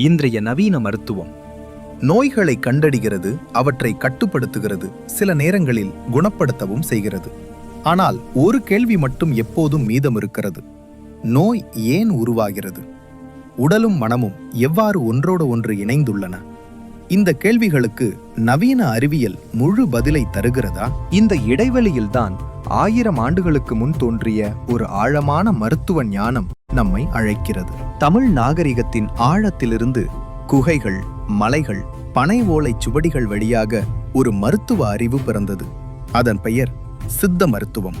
இன்றைய நவீன மருத்துவம். நோய்களை கண்டறிகிறது அவற்றை கட்டுப்படுத்துகிறது சில நேரங்களில் குணப்படுத்தவும் செய்கிறது. ஆனால் ஒரு கேள்வி மட்டும் எப்போதும் மீதம் இருக்கிறது. நோய் ஏன் உருவாகிறது? உடலும் மனமும் எவ்வாறு ஒன்றோடு ஒன்று இணைந்துள்ளன? இந்த கேள்விகளுக்கு நவீன அறிவியல் முழு பதிலை தருகிறதா? இந்த இடைவெளியில்தான் ஆயிரம் ஆண்டுகளுக்கு முன் தோன்றிய ஒரு ஆழமான மருத்துவ ஞானம் நம்மை அழைக்கிறது. தமிழ் நாகரிகத்தின் ஆழத்திலிருந்து குகைகள் மலைகள் பனை ஓலை சுவடிகள் வழியாக ஒரு மருத்துவ அறிவு பிறந்தது. அதன் பெயர் சித்த மருத்துவம்.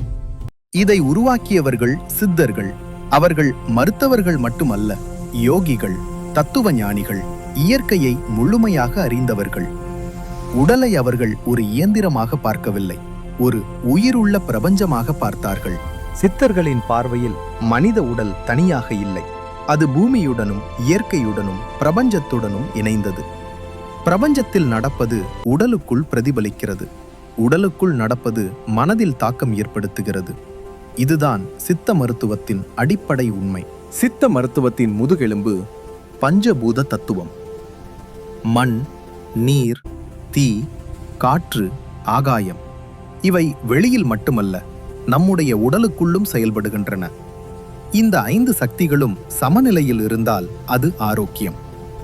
இதை உருவாக்கியவர்கள் சித்தர்கள். அவர்கள் மருத்துவர்கள் மட்டுமல்ல யோகிகள் தத்துவ ஞானிகள் இயற்கையை முழுமையாக அறிந்தவர்கள். உடலை அவர்கள் ஒரு இயந்திரமாக பார்க்கவில்லை. ஒரு உயிருள்ள பிரபஞ்சமாக பார்த்தார்கள். சித்தர்களின் பார்வையில் மனித உடல் தனியாக இல்லை. அது பூமியுடனும் இயற்கையுடனும் பிரபஞ்சத்துடனும் இணைந்தது. பிரபஞ்சத்தில் நடப்பது உடலுக்குள் பிரதிபலிக்கிறது. உடலுக்குள் நடப்பது மனதில் தாக்கம் ஏற்படுத்துகிறது. இதுதான் சித்த மருத்துவத்தின் அடிப்படை உண்மை. சித்த மருத்துவத்தின் முதுகெலும்பு பஞ்சபூத தத்துவம். மண் நீர் தீ காற்று ஆகாயம். இவை வெளியில் மட்டுமல்ல நம்முடைய உடலுக்குள்ளும் செயல்படுகின்றன. இந்த ஐந்து சக்திகளும் சமநிலையில் இருந்தால் அது ஆரோக்கியம்.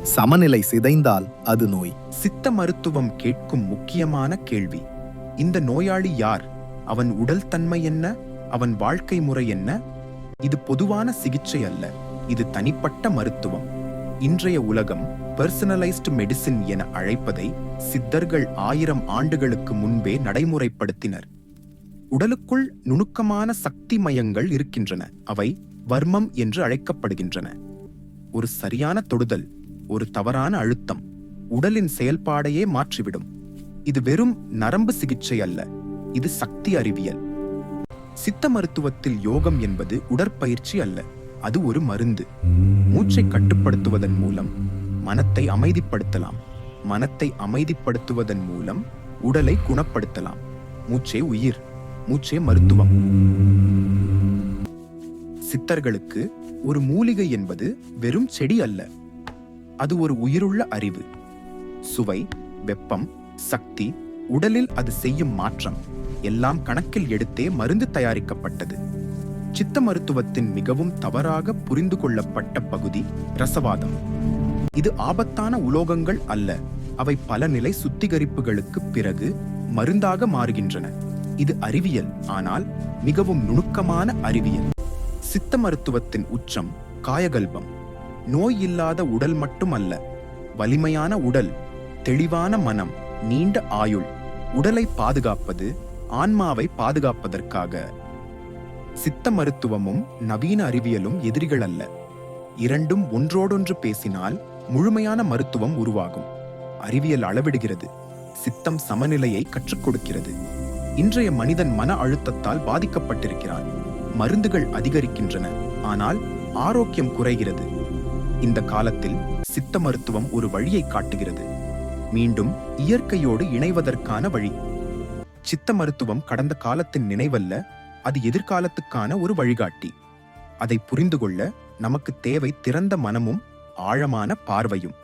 சமநிலை சிதைந்தால் அது நோய். சித்த மருத்துவம் கேட்கும் முக்கியமான கேள்வி. இந்த நோயாளி யார்? அவன் உடல் தன்மை என்ன? அவன் வாழ்க்கை முறை என்ன? இது பொதுவான சிகிச்சை அல்ல இது தனிப்பட்ட மருத்துவம். இன்றைய உலகம் பர்சனலைஸ்டு மெடிசின் என அழைப்பதை சித்தர்கள் ஆயிரம் ஆண்டுகளுக்கு முன்பே நடைமுறைப்படுத்தினர். உடலுக்குள் நுணுக்கமான சக்தி மயங்கள் இருக்கின்றன. அவை வர்மம் என்று அழைக்கப்படுகின்றன. ஒரு சரியான தொடுதல் ஒரு தவறான அழுத்தம் உடலின் செயல்பாடையே மாற்றிவிடும். இது வெறும் நரம்பு சிகிச்சை அல்ல இது சக்தி அறிவியல். சித்த மருத்துவத்தில் யோகம் என்பது உடற்பயிற்சி அல்ல அது ஒரு மருந்து. மூச்சை கட்டுப்படுத்துவதன் மூலம். மனத்தை அமைதிப்படுத்தலாம். மனத்தை அமைதிப்படுத்துவதன் மூலம் உடலை குணப்படுத்தலாம். மூச்சே உயிர் மூச்சே மருத்துவம். சித்தர்களுக்கு ஒரு மூலிகை என்பது வெறும் செடி அல்ல. அது ஒரு உயிருள்ள அறிவு. சுவை வெப்பம் சக்தி உடலில் அது செய்யும் மாற்றம் எல்லாம் கணக்கில் எடுத்தே மருந்து தயாரிக்கப்பட்டது. சித்த மருத்துவத்தின் மிகவும் தவறாக புரிந்து கொள்ளப்பட்ட பகுதி ரசவாதம். இது ஆபத்தான உலோகங்கள் அல்ல. அவை பல நிலை சுத்திகரிப்புகளுக்கு பிறகு மருந்தாக மாறுகின்றன. இது அறிவியல் ஆனால் மிகவும் நுணுக்கமான அறிவியல். சித்த மருத்துவத்தின் உச்சம் காயகல்பம். நோய் இல்லாத உடல் மட்டுமல்ல வலிமையான உடல் தெளிவான மனம் நீண்ட ஆயுள் உடலை பாதுகாப்பது ஆன்மாவை பாதுகாப்பதற்காக. சித்த மருத்துவமும் நவீன அறிவியலும் எதிரிகள் அல்ல. இரண்டும் ஒன்றோடொன்று பேசினால் முழுமையான மருத்துவம் உருவாகும். அறிவியல் அளவிடுகிறது. சித்தம் சமநிலையை கற்றுக் கொடுக்கிறது. இன்றைய மனிதன் மன அழுத்தத்தால் பாதிக்கப்பட்டிருக்கிறான். மருந்துகள் அதிகரிக்கின்றன. ஆனால் ஆரோக்கியம் குறைகிறது. இந்த காலத்தில் சித்த மருத்துவம் ஒரு வழியை காட்டுகிறது. மீண்டும் இயற்கையோடு இணைவதற்கான வழி. சித்த மருத்துவம் கடந்த காலத்தின் நினைவல்ல அது எதிர்காலத்துக்கான ஒரு வழிகாட்டி. அதை புரிந்து கொள்ள நமக்கு தேவை திறந்த மனமும் ஆழமான பார்வையும்